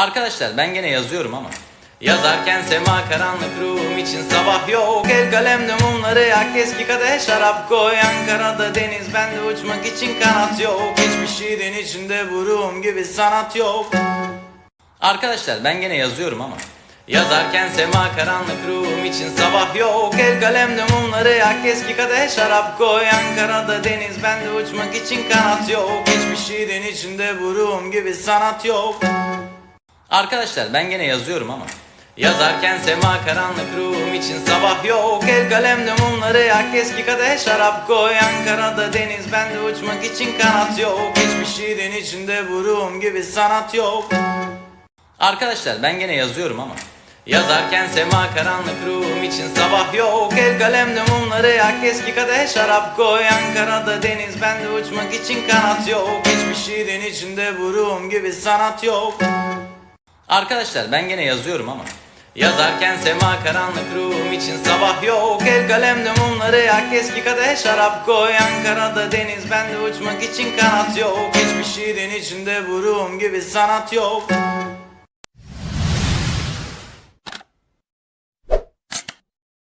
Arkadaşlar ben gene yazıyorum ama. Yazarken sema karanlık ruhum için sabah yok. El kalemde mumları yak. Eski kadeh şarap koy. Ankara'da deniz bende uçmak için kanat yok. Hiçbir şeyden içinde bu ruhum gibi sanat yok. Arkadaşlar ben gene yazıyorum ama. Yazarken sema karanlık ruhum için sabah yok. El kalemde mumları yak. Eski kadeh şarap koy. Ankara'da deniz bende uçmak için kanat yok. Hiçbir şeyden içinde bu ruhum gibi sanat yok Arkadaşlar ben gene yazıyorum ama. Yazarken sema karanlık ruhum için sabah yok. El kalemde mumları yak. Eski kadeh şarap koy Ankara'da deniz. Bende uçmak için kanat yok. Hiçbir şeyden içinde bu ruhum gibi sanat yok. Arkadaşlar ben gene yazıyorum ama. Yazarken sema karanlık ruhum için sabah yok. El kalemde mumları yak. Eski kadeh şarap koy Ankara'da deniz. Bende uçmak için kanat yok. Hiçbir şeyden içinde bu ruhum gibi sanat yok Arkadaşlar ben gene yazıyorum ama. Yazarken sema karanlık ruhum için sabah yok. El kalemde mumları yak. Eski kadeh şarap koy. Ankara'da deniz bende uçmak için kanat yok. Hiçbir şeyden içinde bu ruhum gibi sanat yok